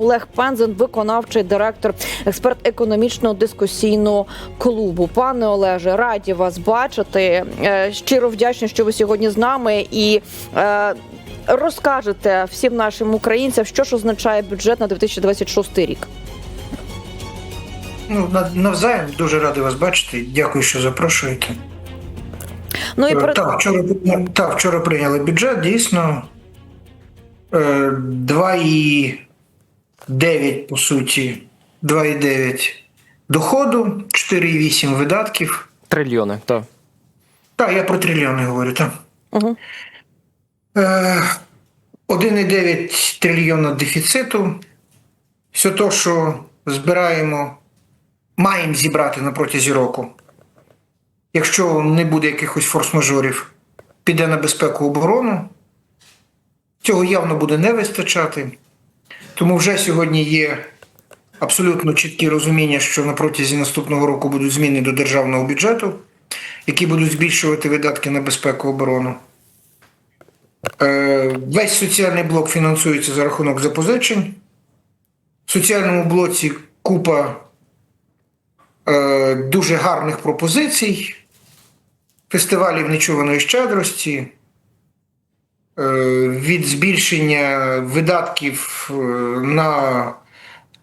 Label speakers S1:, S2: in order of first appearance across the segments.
S1: Олег Пензен, виконавчий директор, експерт економічного дискусійного клубу. Пане Олеже, раді вас бачити. Е, Щиро вдячні, що ви сьогодні з нами і е, розкажете всім нашим українцям, що ж означає бюджет на 2026 рік.
S2: Ну, навзаєм дуже радий вас бачити. Дякую, що запрошуєте.
S1: Ну і
S2: Е,
S1: перед...
S2: Так, вчора, так, вчора прийняли бюджет, дійсно. Е, 2,9, по суті, 2,9 доходу, 4,8 видатків.
S3: Трильйони, так.
S2: Так, я про трильйони говорю, так.
S1: Угу.
S2: Е, 1,9 трильйона дефіциту. Все те, що збираємо, маємо зібрати на протязі року. Якщо не буде якихось форс-мажорів, піде на безпеку оборону. Цього явно буде не вистачати. Тому вже сьогодні є абсолютно чіткі розуміння, що на протязі наступного року будуть зміни до державного бюджету, які будуть збільшувати видатки на безпеку оборону. Е, Весь соціальний блок фінансується за рахунок запозичень. В соціальному блоці купа е, дуже гарних пропозицій, фестивалів нечуваної щедрості, від збільшення видатків е, на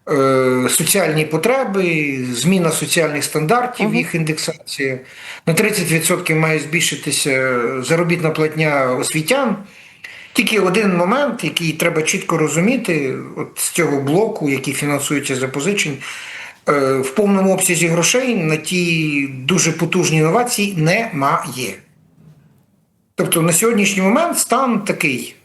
S2: е, соціальні потреби, зміна соціальних стандартів, їх індексація. На 30% має збільшитися заробітна платня освітян. Тільки один момент, який треба чітко розуміти, от з цього блоку, який фінансується за позичень, е, в повному обсязі грошей на ті дуже потужні інновації немає. Тобто на сьогоднішній момент стан такий.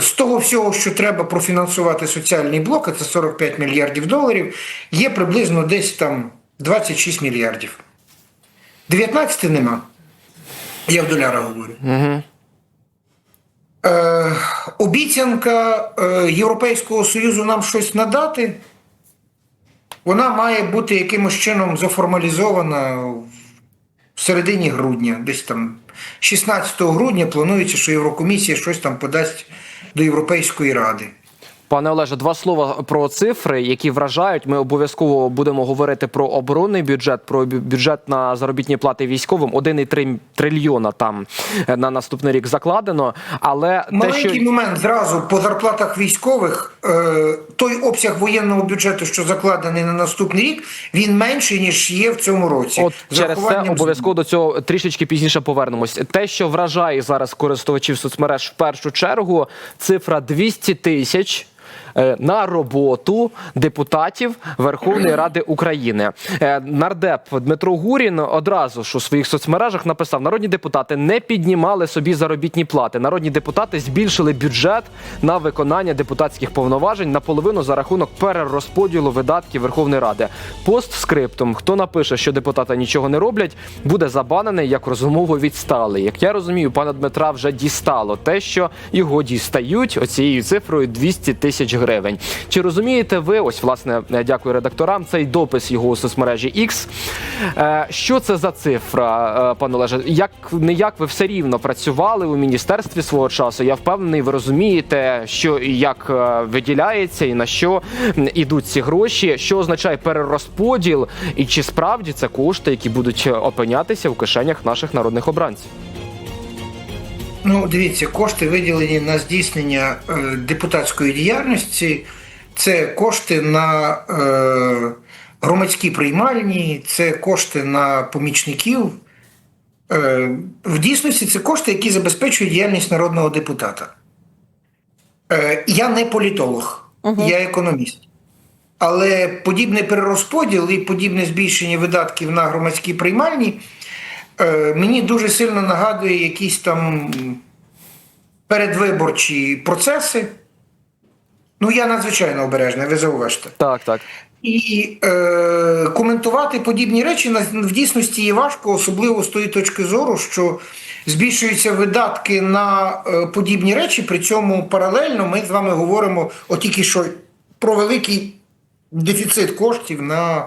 S2: З того всього, що треба профінансувати соціальний блок, а це 45 мільярдів доларів, є приблизно десь там 26 мільярдів. 19 нема. Я в долярах говорю.
S3: Угу.
S2: Е, обіцянка е, Європейського Союзу нам щось надати, вона має бути якимось чином заформалізована в середині грудня, десь там 16 грудня планується, що Єврокомісія щось там подасть до Європейської ради.
S3: Пане Олеже, два слова про цифри, які вражають. Ми обов'язково будемо говорити про оборонний бюджет, про бюджет на заробітні плати військовим. 1,3 трильйона там е, на наступний рік закладено. Але те,
S2: Маленький
S3: що
S2: момент зразу по зарплатах військових. Е, той обсяг воєнного бюджету, що закладений на наступний рік, він менший ніж є в цьому році.
S3: От через це обов'язково до цього трішечки пізніше повернемось. Те, що вражає зараз користувачів соцмереж в першу чергу, цифра 200 тисяч. Е, На роботу депутатів Верховної Ради України Е, нардеп Дмитро Гурін одразу ж у своїх соцмережах написав: народні депутати не піднімали собі заробітні плати. Народні депутати збільшили бюджет на виконання депутатських повноважень наполовину за рахунок перерозподілу видатків Верховної Ради. Постскриптум, хто напише, що депутати нічого не роблять, буде забанений як розумово відсталий. Як я розумію, пана Дмитра вже дістало те, що його дістають оцією цифрою 200 тисяч гривень. Чи розумієте ви? Ось власне е, дякую редакторам. Цей допис його у соцмережі X. Е, Що це за цифра, е, пане Олеже? Як не як ви все рівно працювали у міністерстві свого часу? Я впевнений, ви розумієте, що і як виділяється, і на що ідуть ці гроші, що означає перерозподіл, і чи справді це кошти, які будуть опинятися в кишенях наших народних обранців?
S2: Ну, дивіться, кошти виділені на здійснення е, депутатської діяльності. Це кошти на е, громадські приймальні, це кошти на помічників. Е, в дійсності це кошти, які забезпечують діяльність народного депутата. Е, я не політолог, я економіст. Але подібний перерозподіл і подібне збільшення видатків на громадські приймальні е, мені дуже сильно нагадує якісь там передвиборчі процеси. Ну, я надзвичайно обережний, ви зауважте.
S3: Так, так.
S2: І е, коментувати подібні речі в дійсності є важко, особливо з тої точки зору, що збільшуються видатки на е, подібні речі. При цьому паралельно ми з вами говоримо от тільки що про великий дефіцит коштів на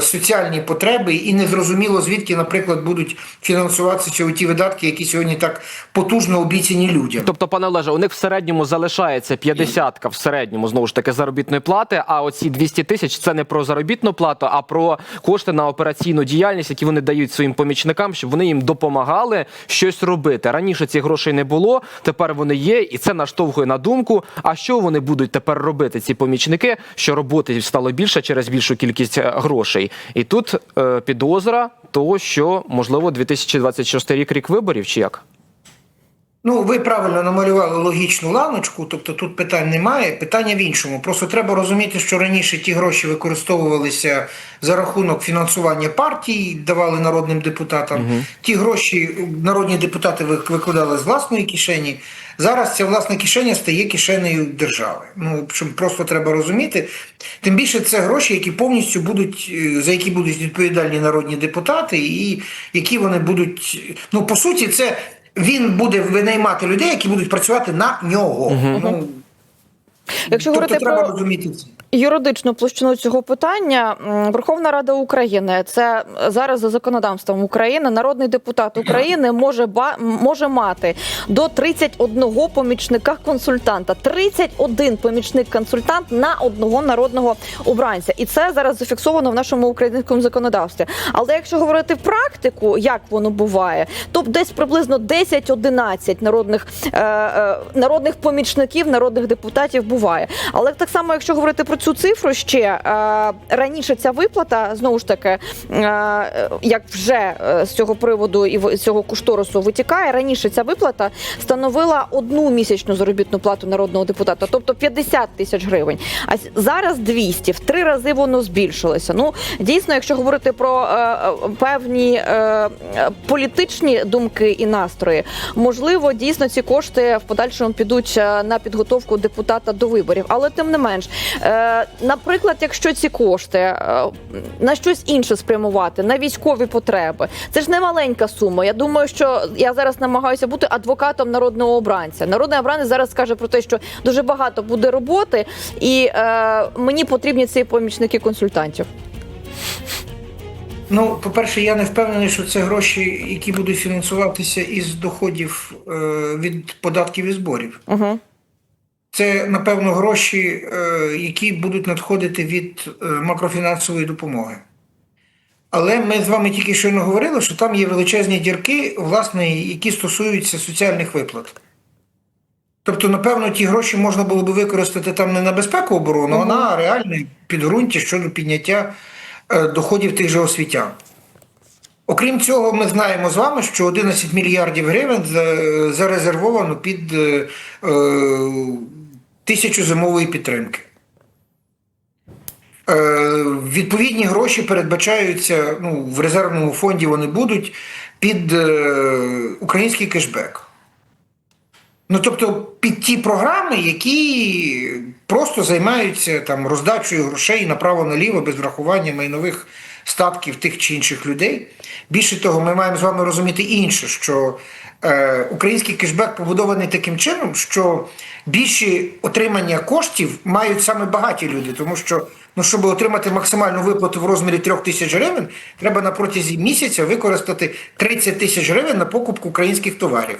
S2: соціальні потреби, і незрозуміло звідки, наприклад, будуть фінансуватися ті видатки, які сьогодні так потужно обіцяні людям.
S3: Тобто, пане Олеже, у них в середньому залишається 50 в середньому знову ж таки заробітної плати. А оці 200 тисяч це не про заробітну плату, а про кошти на операційну діяльність, які вони дають своїм помічникам, щоб вони їм допомагали щось робити. Раніше цих грошей не було, тепер вони є, і це наштовхує на думку. А що вони будуть тепер робити? Ці помічники, що роботи стало більше через більшу кількість е, грошей. І тут е, підозра того, що можливо 2026 рік рік виборів, чи як?
S2: Ну, ви правильно намалювали логічну ланочку, тобто тут питань немає. Питання в іншому. Просто треба розуміти, що раніше ті гроші використовувалися за рахунок фінансування партій, давали народним депутатам. Ті гроші народні депутати викладали з власної кишені. Зараз ця власна кишеня стає кишенею держави. Ну, що просто треба розуміти. Тим більше це гроші, які повністю будуть, е, за які будуть відповідальні народні депутати, і які вони будуть. Ну, по суті, це він буде винаймати людей, які будуть працювати на нього. Ну,
S1: Якщо
S2: тобто
S1: говорити
S2: треба
S1: про
S2: розуміти це.
S1: Юридичну площину цього питання, Верховна Рада України це зараз за законодавством України. Народний депутат України може ба може мати до 31 помічника консультанта. 31 помічник консультант на одного народного обранця, і це зараз зафіксовано в нашому українському законодавстві. Але якщо говорити практику, як воно буває, то десь приблизно 10-11 народних е, е, народних помічників, народних депутатів буває. Але так само, якщо говорити про цю цифру, ще е, раніше ця виплата знову ж таки, е, як вже е, з цього приводу і з цього кошторису витікає. Раніше ця виплата становила одну місячну заробітну плату народного депутата, тобто 50 тисяч гривень. А зараз 200, в три рази воно збільшилося. Ну дійсно, якщо говорити про певні політичні думки і настрої, можливо, дійсно ці кошти в подальшому підуть на підготовку депутата до виборів. Але тим не менш, наприклад, якщо ці кошти е, на щось інше спрямувати, на військові потреби, це ж не маленька сума. Я думаю, що я зараз намагаюся бути адвокатом народного обранця. Народний обранець зараз скаже про те, що дуже багато буде роботи, і е, мені потрібні ці помічники консультантів.
S2: Ну, по-перше, я не впевнений, що це гроші, які будуть фінансуватися із доходів е, від податків і зборів.
S1: Угу.
S2: Це, напевно, гроші, е, які будуть надходити від е, макрофінансової допомоги. Але ми з вами тільки щойно говорили, що там є величезні дірки, власне, які стосуються соціальних виплат. Тобто, напевно, ті гроші можна було би використати там не на безпеку оборону, а на реальне підґрунтя щодо підняття е, доходів тих же освітян. Окрім цього, ми знаємо з вами, що 11 мільярдів гривень зарезервовано під тисячу зимової підтримки. Е, відповідні гроші передбачаються ну, в резервному фонді вони будуть під е, український кешбек. Ну, тобто під ті програми, які просто займаються там роздачею грошей направо-наліво без врахування майнових статків тих чи інших людей. Більше того, ми маємо з вами розуміти інше, що український кешбек побудований таким чином, що більші отримання коштів мають саме багаті люди, тому що ну, щоб отримати максимальну виплату в розмірі 3 тисяч гривень, треба на протязі місяця використати 30 тисяч гривень на покупку українських товарів.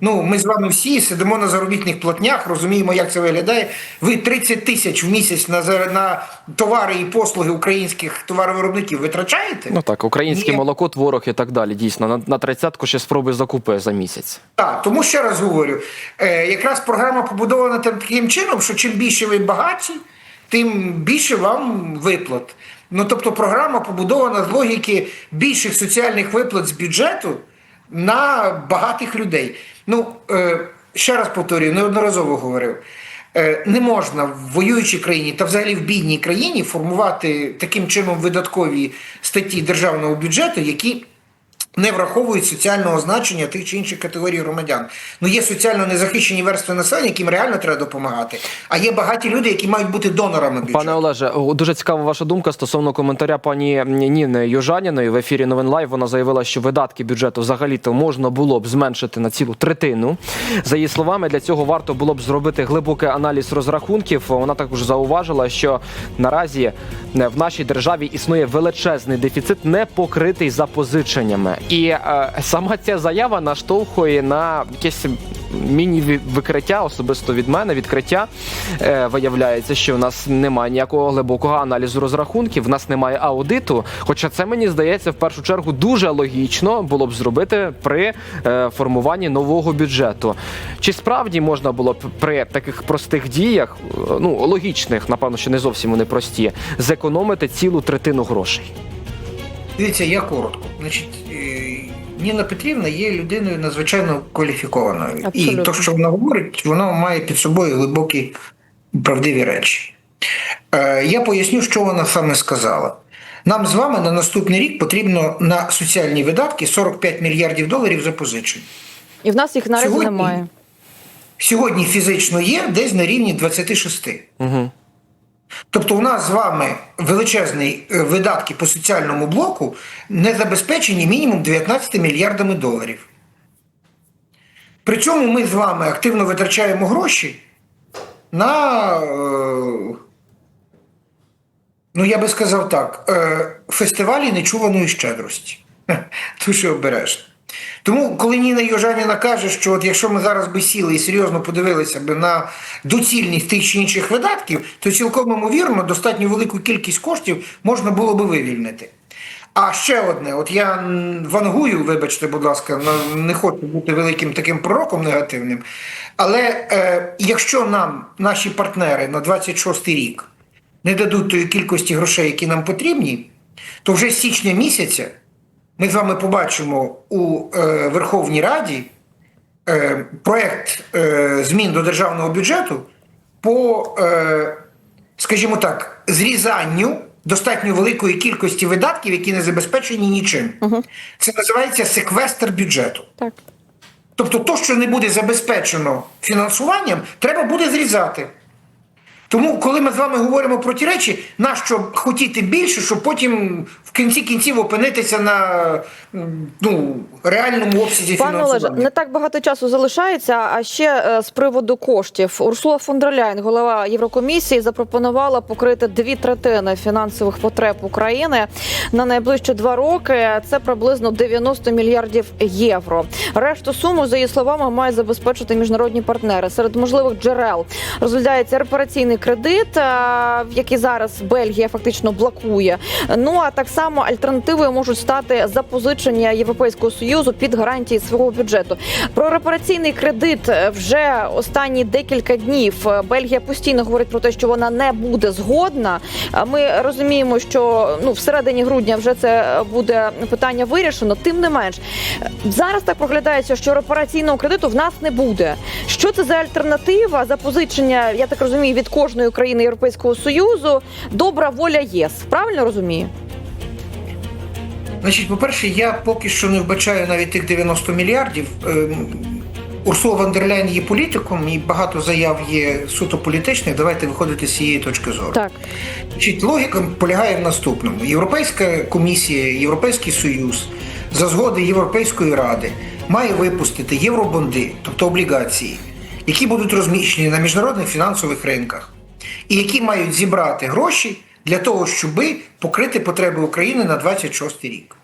S2: Ну, ми з вами всі сидимо на заробітних платнях, розуміємо, як це виглядає. Ви 30 тисяч в місяць на, на товари і послуги українських товаровиробників витрачаєте?
S3: Ну так, українське
S2: Ні.
S3: молоко, творог і так далі. Дійсно, на, на тридцятку ще спробуй закупи за місяць.
S2: Так, тому ще раз говорю, е, якраз програма побудована таким чином, що чим більше ви багаті, тим більше вам виплат. Ну тобто програма побудована з логіки більших соціальних виплат з бюджету на багатих людей. Ну, е, ще раз повторюю, неодноразово говорив. Е, Не можна в воюючій країні та взагалі в бідній країні формувати таким чином видаткові статті державного бюджету, які не враховують соціального значення тих чи інших категорій громадян. Ну є соціально незахищені верстви населення, яким реально треба допомагати. А є багаті люди, які мають бути донорами бюджету.
S3: Пане Олеже, дуже цікава ваша думка стосовно коментаря пані Ніни Южаніної в ефірі Новин Лайв. Вона заявила, що видатки бюджету взагалі-то можна було б зменшити на цілу третину. За її словами, для цього варто було б зробити глибокий аналіз розрахунків. Вона також зауважила, що наразі е, в нашій державі існує величезний дефіцит, не покритий запозиченнями. І е, сама ця заява наштовхує на якесь міні-викриття, особисто від мене, відкриття. Е, виявляється, що в нас немає ніякого глибокого аналізу розрахунків, в нас немає аудиту. Хоча це мені здається в першу чергу дуже логічно було б зробити при е, формуванні нового бюджету. Чи справді можна було б при таких простих діях, е, ну логічних, напевно, що не зовсім вони прості, зекономити цілу третину грошей?
S2: Дивіться, я коротко. Значить, Ніна Петрівна є людиною надзвичайно кваліфікованою. І
S1: Абсолютно.
S2: то, що вона говорить, воно має під собою глибокі правдиві речі. Е, Я поясню, що вона саме сказала. Нам з вами на наступний рік потрібно на соціальні видатки 45 мільярдів доларів запозичень.
S1: І в нас їх наразі
S2: Сьогодні-
S1: немає.
S2: Сьогодні фізично є десь на рівні 26.
S3: Угу.
S2: Тобто, у нас з вами величезні е, видатки по соціальному блоку не забезпечені мінімум 19 мільярдами доларів. При цьому ми з вами активно витрачаємо гроші на, е, ну я би сказав так, е, фестивалі нечуваної щедрості. Дуже обережно. Тому, коли Ніна Йожаніна каже, що от якщо ми зараз би сіли і серйозно подивилися б на доцільність тих чи інших видатків, то цілком ймовірно достатньо велику кількість коштів можна було би вивільнити. А ще одне, от я вангую, вибачте, будь ласка, не хочу бути великим таким пророком негативним. Але е, якщо нам наші партнери на 26 рік не дадуть тої кількості грошей, які нам потрібні, то вже з січня місяця ми з вами побачимо у е, Верховній Раді е, проект е, змін до державного бюджету по, е, скажімо так, зрізанню достатньо великої кількості видатків, які не забезпечені нічим. Це називається секвестр бюджету.
S1: Так.
S2: Тобто, то, що не буде забезпечено фінансуванням, треба буде зрізати. Тому, коли ми з вами говоримо про ті речі, нащо хотіти більше, щоб потім в кінці кінців опинитися на ну, реальному обсязі
S1: Пане Олеже, не так багато часу залишається. А ще е, з приводу коштів Урсула фон дер Ляйн, голова Єврокомісії, запропонувала покрити дві третини фінансових потреб України на найближчі два роки. Це приблизно 90 мільярдів євро. Решту суму, за її словами, мають забезпечити міжнародні партнери. Серед можливих джерел розглядається репараційний кредит, е, який зараз Бельгія фактично блокує. Ну а так само альтернативою можуть стати запозичення Європейського союзу під гарантії свого бюджету. Про репараційний кредит е, вже останні декілька днів Бельгія постійно говорить про те, що вона не буде згодна. Ми розуміємо, що ну всередині грудня вже це буде питання вирішено. Тим не менш, зараз так проглядається, що репараційного кредиту в нас не буде. Що це за альтернатива запозичення? Я так розумію, від кожної країни Європейського союзу добра воля ЄС. Правильно розумію?
S2: Значить, по-перше, я поки що не вбачаю навіть тих 90 мільярдів. Ем, Урсула вон є політиком, і багато заяв є суто політичних. Давайте виходити з цієї точки зору.
S1: Так.
S2: Значить, логіка полягає в наступному: Європейська комісія, Європейський Союз за згоди Європейської ради має випустити євробонди, тобто облігації, які будуть розміщені на міжнародних фінансових ринках, і які мають зібрати гроші для того, щоб покрити потреби України на 26 рік.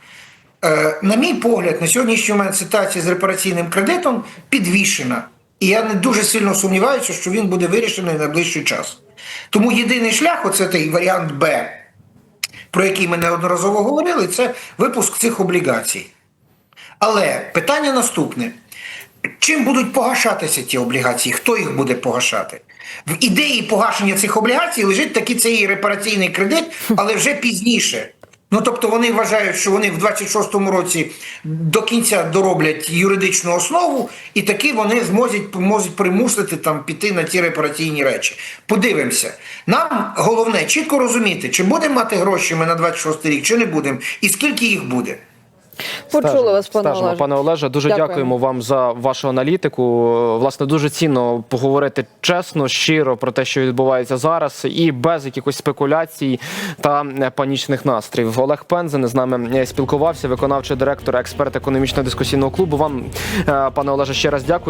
S2: Е, На мій погляд, на сьогоднішній момент ситуація з репараційним кредитом підвішена. І я не дуже сильно сумніваюся, що він буде вирішений найближчий час. Тому єдиний шлях, оце той варіант Б, про який ми неодноразово говорили, це випуск цих облігацій. Але питання наступне: чим будуть погашатися ті облігації? Хто їх буде погашати? В ідеї погашення цих облігацій лежить такий цей репараційний кредит, але вже пізніше. Ну тобто вони вважають, що вони в 26-му році до кінця дороблять юридичну основу, і таки вони зможуть, можуть примусити там піти на ті репараційні речі. Подивимося. Нам головне чітко розуміти, чи будемо мати гроші ми на 26 рік, чи не будемо, і скільки їх буде.
S1: Почули вас, пане Олеже.
S3: пане Олеже. Дуже
S1: Дякуємо.
S3: дякуємо вам за вашу аналітику. Власне, дуже цінно поговорити чесно, щиро про те, що відбувається зараз, і без якихось спекуляцій та панічних настроїв. Олег Пензен з нами е, спілкувався, виконавчий директор, експерт економічно-дискусійного клубу. Вам, е, пане Олеже, ще раз дякую.